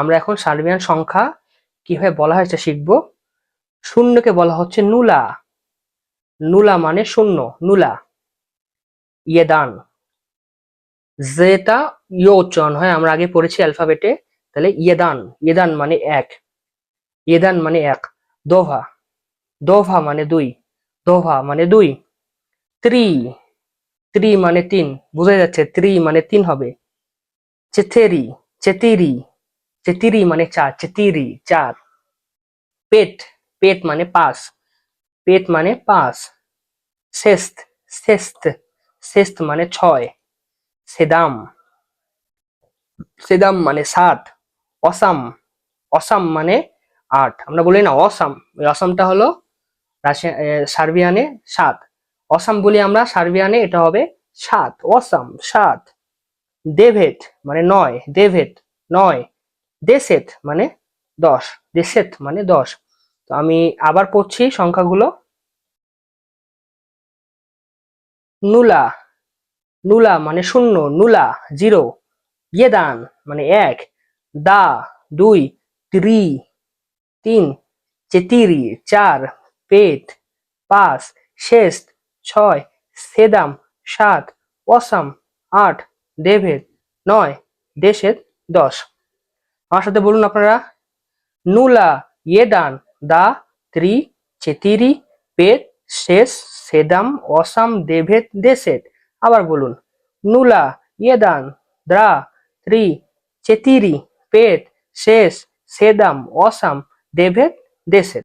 আমরা এখন সার্বিয়ান সংখ্যা কীভাবে বলা হয়েছে শিখব। শূন্যকে বলা হচ্ছে নুলা। নুলা মানে শূন্য, নুলা। ইয়েদান জেতা ইয় উচ্চারণ হয়, আমরা আগে পড়েছি অ্যালফাবেটে তাহলে ইয়েদান ইয়েদান মানে এক। ইয়েদান মানে এক। দোভা। দোভা মানে দুই। দোভা মানে দুই। ত্রি। ত্রি মানে তিন। বোঝা যাচ্ছে, ত্রি মানে তিন হবে। চেথেরি চেতিরি। চেতিরি মানে চার চেতিরি চার পেট পেট মানে পাঁচ পেট মানে পাঁচ শেস্ত শেস্ত শেস্ত মানে ছয় সেদাম সেদাম মানে সাত, অসাম অসাম মানে আট। আমরা বলি না অসাম, ওই অসামটা হলো রাশিয়া সার্বিয়ানে সাত। অসাম বলি আমরা, সার্বিয়ানে এটা হবে সাত, অসাম, সাত। দেভেট মানে নয়, দেভেট, নয়। দেশেত মানে দশ। দেশেত মানে দশ। তো আমি আবার পড়ছি সংখ্যাগুলো। নুলা। নুলা মানে শূন্য। নুলা, জিরো। ইয়েদান মানে এক। দা, দুই। ত্রি। তিন। চেতিরি। চার। পেট। পাঁচ। শেষ ছয়। সেদাম। সাত। অসাম। আট। দেভেদ। নয়। দেশের দশ। আমার সাথে বলুন আপনারা। নুলা, ইয়েদান, দা, ত্রি, চেতিরি পেট শেষ, সেদাম, অসাম, দেভেদ, দেশেদ। আবার বলুন। নুলা, ইয়েদান, দ্রা, ত্রি, চেতিরি পেট শেষ, সেদাম, অসাম, দেভেদ দেশের